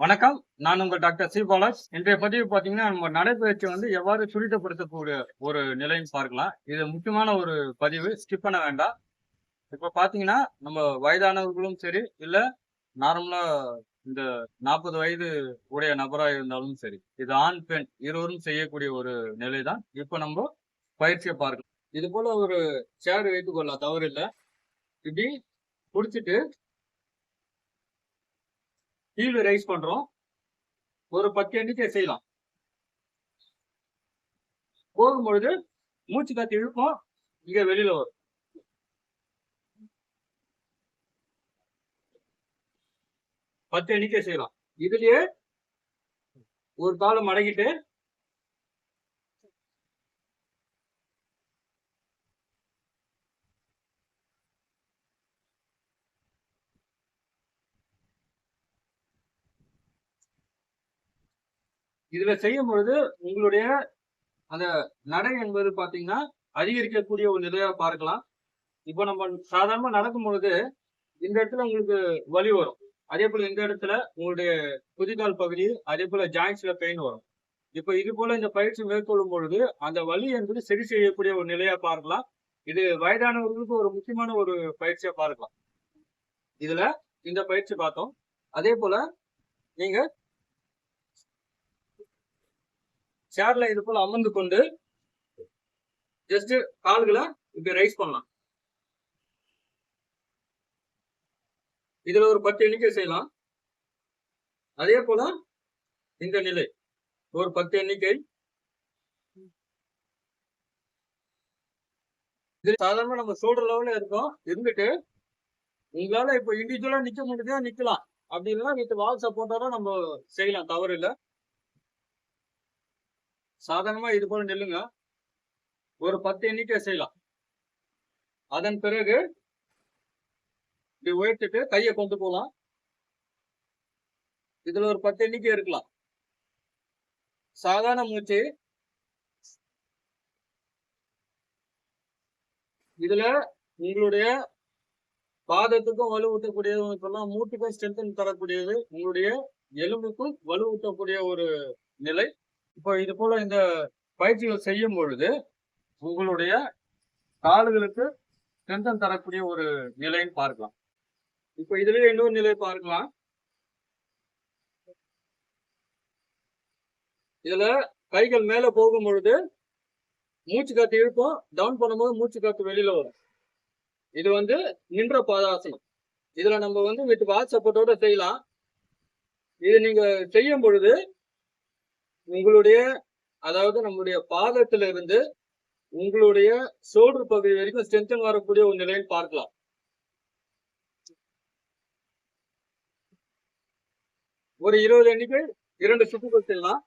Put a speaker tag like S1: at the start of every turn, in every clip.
S1: வணக்கம். நான் உங்கள் டாக்டர் சி பாலாஜ் இன்றைய பதிவு பார்த்தீங்கன்னா நம்ம நடைபயிற்சி வந்து எவ்வாறு துரிதப்படுத்தக்கூடிய ஒரு நிலைன்னு பார்க்கலாம். இது முக்கியமான ஒரு பதிவு. ஸ்கிப் பண்ண வேண்டாம். இப்போ பார்த்தீங்கன்னா நம்ம வயதானவர்களும் சரி இல்லை நார்மலாக இந்த நாற்பது வயது உடைய நபராக இருந்தாலும் சரி இது ஆண் பெண் இருவரும் செய்யக்கூடிய ஒரு நிலை தான் இப்போ நம்ம பயிற்சியை பார்க்கலாம். இது போல ஒரு சேர் வைத்துக்கொள்ள தவறு இல்லை இப்படி குடிச்சிட்டு கீழே ரைஸ் பண்றோம். ஒரு பத்து எண்ணிக்கை செய்யலாம். போகும்பொழுது மூச்சு காத்து இழுப்போம். இங்க வெளியில வரும். பத்து எண்ணிக்கை செய்யலாம். இதுலயே ஒரு காலை மடங்கிட்டு இதுல செய்யும் பொழுது உங்களுடைய அந்த நடை என்பது பாத்தீங்கன்னா அதிகரிக்கக்கூடிய ஒரு நிலையா பார்க்கலாம். இப்போ நம்ம சாதாரணமா நடக்கும் பொழுது இந்த இடத்துல உங்களுக்கு வலி வரும். அதே போல இந்த இடத்துல உங்களுடைய குதிகால் பகுதி அதே போல ஜாயின்ஸ்ல பெயின் வரும். இப்போ இது போல இந்த பயிற்சி மேற்கொள்ளும் பொழுது அந்த வலி என்பது சரி செய்யக்கூடிய ஒரு நிலையா பார்க்கலாம். இது வயதானவர்களுக்கு ஒரு முக்கியமான ஒரு பயிற்சியா பார்க்கலாம். இதுல இந்த பயிற்சி பார்த்தோம். அதே போல நீங்க சேர்ல இது போல அமர்ந்து கொண்டு ஜஸ்ட் கால்களை இப்படி ரைஸ் பண்ணலாம். இதுல ஒரு பத்து எண்ணிக்கை செய்யலாம். அதே போல இந்த நிலை ஒரு பத்து எண்ணிக்கை. இது சாதாரண நம்ம ஷோல்டர் லெவல்ல இருக்கோம். இருந்துட்டு உங்களால இப்ப இண்டிவிஜுவலா நிக்க முடியுதா நிக்கலாம். அப்படி இல்லைன்னா வித் வால் சப்போர்ட்டோட நம்ம செய்யலாம். தவறு இல்லை. சாதாரணமா இது போல நெல்லுங்க. ஒரு பத்து எண்ணிக்கை செய்யலாம். அதன் பிறகு இப்படி உயர்த்திட்டு கையை கொண்டு போகலாம். இதுல ஒரு பத்து எண்ணிக்கை இருக்கலாம். சாதாரண மூச்சு. இதுல உங்களுடைய பாதத்துக்கும் வலுவூட்டக்கூடியது சொல்லலாம் மூட்டுக்கும் ஸ்ட்ரென்த் தரக்கூடியது உங்களுடைய எலும்புக்கும் வலுவூட்டக்கூடிய ஒரு நிலை. இப்போ இது போல இந்த பயிற்சிகள் செய்யும் பொழுது உங்களுடைய கால்களுக்கு ஸ்ட்ரென்தன் தரக்கூடிய ஒரு நிலைன்னு பார்க்கலாம். இப்போ இதுலயே இன்னொரு நிலை பார்க்கலாம். இதுல கைகள் மேல போகும் பொழுது மூச்சு காத்து இழுப்போம் டவுன் பண்ணும்போது மூச்சு காத்து வெளியில வரும். இது வந்து நின்ற பாதாசனம். இதுல நம்ம வந்து வீட்டு வாட்ச் செய்யலாம். இது நீங்க செய்யும் பொழுது உங்களுடைய அதாவது நம்மளுடைய பாதத்துல இருந்து உங்களுடைய சோடு பகுதி வரைக்கும் ஸ்ட்ரென்தன் வரக்கூடிய ஒரு நிலைன்னு பார்க்கலாம். ஒரு இருபது எண்ணிக்கை இரண்டு சுற்றுகள் செய்யலாம்.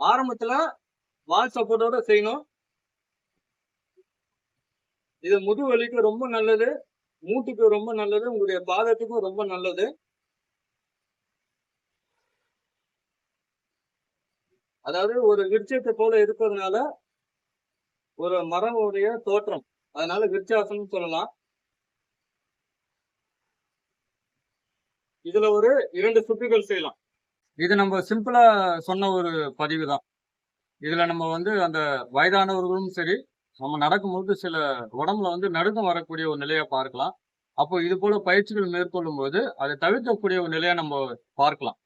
S1: ஆரம்பத்துல வால் சப்போர்ட்டோட செய்யணும். இது முதுவலிக்கு ரொம்ப நல்லது மூட்டுக்கு ரொம்ப நல்லது உங்களுடைய பாதத்துக்கும் ரொம்ப நல்லது. அதாவது ஒரு விருட்சத்தை போல இருக்கிறதுனால ஒரு மரமுடைய தோற்றம். அதனால விருட்சாசனம் சொல்லலாம். இதுல ஒரு இரண்டு சுற்றுகள் செய்யலாம். இது நம்ம சிம்பிளா சொன்ன ஒரு பதிவு தான் இதுல நம்ம வந்து அந்த வயதானவர்களும் சரி நம்ம நடக்கும்போது சில உடம்புல வந்து நடுக்கம் வரக்கூடிய ஒரு நிலையை பார்க்கலாம். அப்போ இது போல பயிற்சிகள் மேற்கொள்ளும் போது அதை தவிர்க்கக்கூடிய ஒரு நிலையை நம்ம பார்க்கலாம்.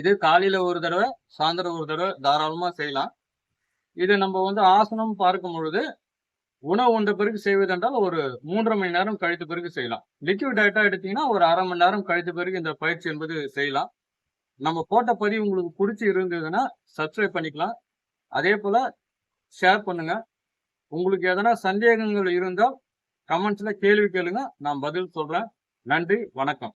S1: இது காலையில ஒரு தடவை சாயந்தரம் ஒரு தடவை தாராளமா செய்யலாம். இது நம்ம வந்து ஆசனம் பார்க்கும் பொழுது உணவு உண்ட பிறகு செய்வதென்றால் ஒரு மூன்றரை மணி நேரம் கழித்த பிறகு செய்யலாம். லிக்விட் டயட்டா எடுத்தீங்கன்னா ஒரு அரை மணி நேரம் கழித்த பிறகு இந்த பயிற்சி என்பது செய்யலாம். நம்ம போட்ட பதிவு உங்களுக்கு பிடிச்சி இருந்ததுன்னா சப்ஸ்கிரைப் பண்ணிக்கலாம். அதே போல ஷேர் பண்ணுங்க. உங்களுக்கு எதனா சந்தேகங்கள் இருந்தால் கமெண்ட்ஸ்ல கேள்வி கேளுங்க. நான் பதில் சொல்றேன். நன்றி வணக்கம்.